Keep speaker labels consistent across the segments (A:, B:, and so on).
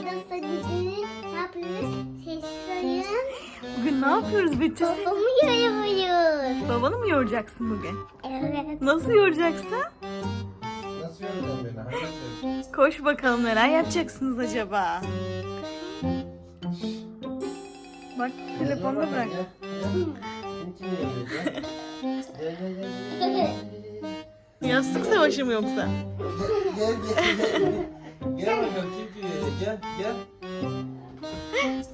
A: Bugün ne yapıyoruz? Ses sayın.
B: Bugün ne yapıyoruz Betül?
A: Babamı yoruyoruz.
B: Babanı mı yoracaksın bugün?
A: Evet.
B: Nasıl yoracaksın?
C: Nasıl yoracaksın beni? Hayırdır?
B: Koş bakalım neler yapacaksınız acaba? Bak telefonu da bırak. Yastık savaşı mı yoksa?
C: Gel, bakalım kim yoruyor? Gel, gel.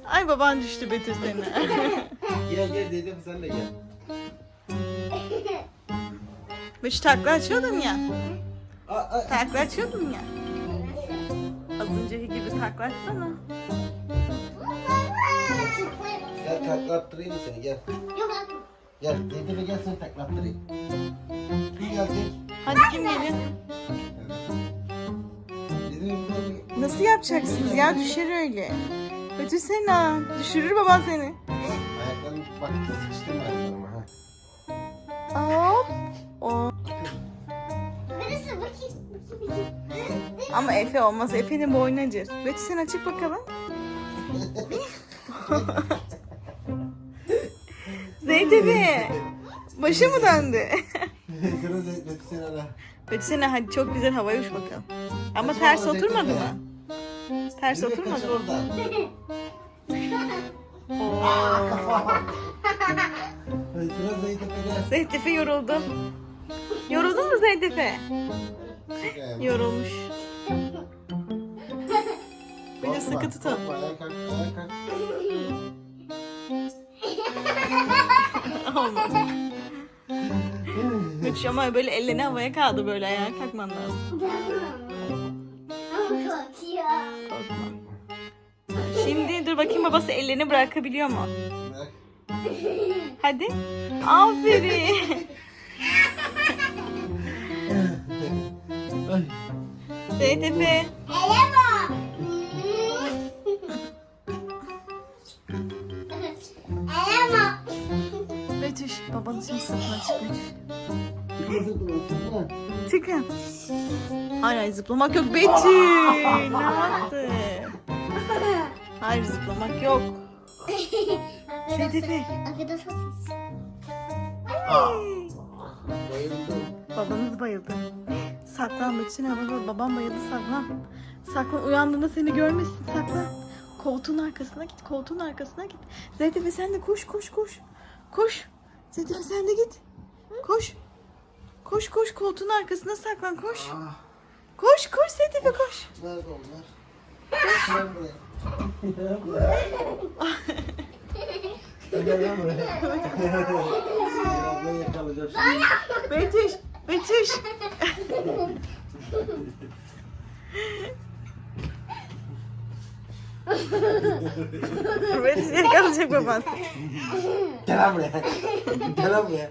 B: Ay baban düştü Betül seni.
C: Gel, gel dedim sen de gel.
B: Betül takla açıyordun ya.
C: Aa, aa.
B: Takla açıyordun ya. Az önceki gibi takla açsana.
C: Gel taklattırayım mı seni? Gel. Gel, Zeynep'e gel seni taklattırayım. Bir gel, gel.
B: Hadi kim geliyor? Nasıl yapacaksınız ya düşer öyle. Betül Sena düşürür baban seni.
C: Ayaklarım bak sıkıştım ayaklarıma ha.
B: Hop. O.
A: Arkadaşlar bakayım.
B: Ama Efe olmaz. Efe'nin boynu acır. Betül sen açık bakalım. Zeynep'e. Başı mı döndü?
C: Sıra Zeynep sen ara.
B: Sena hadi çok güzel havaya uç bakalım. Ama ters oturmadı mı? Ters
C: Zeynep
B: oturmadı
C: kaçır
B: mı?
C: oradan. Zeynep'e gel.
B: Yoruldu. Yoruldun mu Zeynep'e?
C: Gel.
B: Yorulmuş. Bir de
C: Korkma,
B: sıkı tutun.
C: korkma, Ayağa kalk, ayağa kalk.
B: Olmaz. Üç ama böyle ellerini havaya kaldı böyle ayağa kalkman lazım. Şimdi dur bakayım babası ellerini bırakabiliyor mu?
C: Bırak.
B: Hadi. Aferin.
A: Elema. Elema.
B: Betüş babanın şimdi sırtına çıkmış. Çıkın. Hayır hayır zıplamak yok Betül. Ne yaptı? Hayır zıplamak yok.
A: Arkadaşlar siz.
C: Bayıldım.
B: Babanız bayıldı. Saklan Betül baba, babam bayıldı saklan. Saklan uyandığında seni görmesin saklan. Koltuğun arkasına git koltuğun arkasına git. Zeynep'e sen de koş koş koş. Koş. Zeynep'e sen de git. Koş. Koş koş koltuğun arkasına saklan koş. Koş koş Zeynep'e koş.
C: nerede onlar? Gel buraya. Gel buraya. Gel buraya. Birazdan yakalayacağım şimdi.
B: Betüş. Betüş. Betüş yakalayacak baban.
C: Gel lan buraya. Gel lan buraya.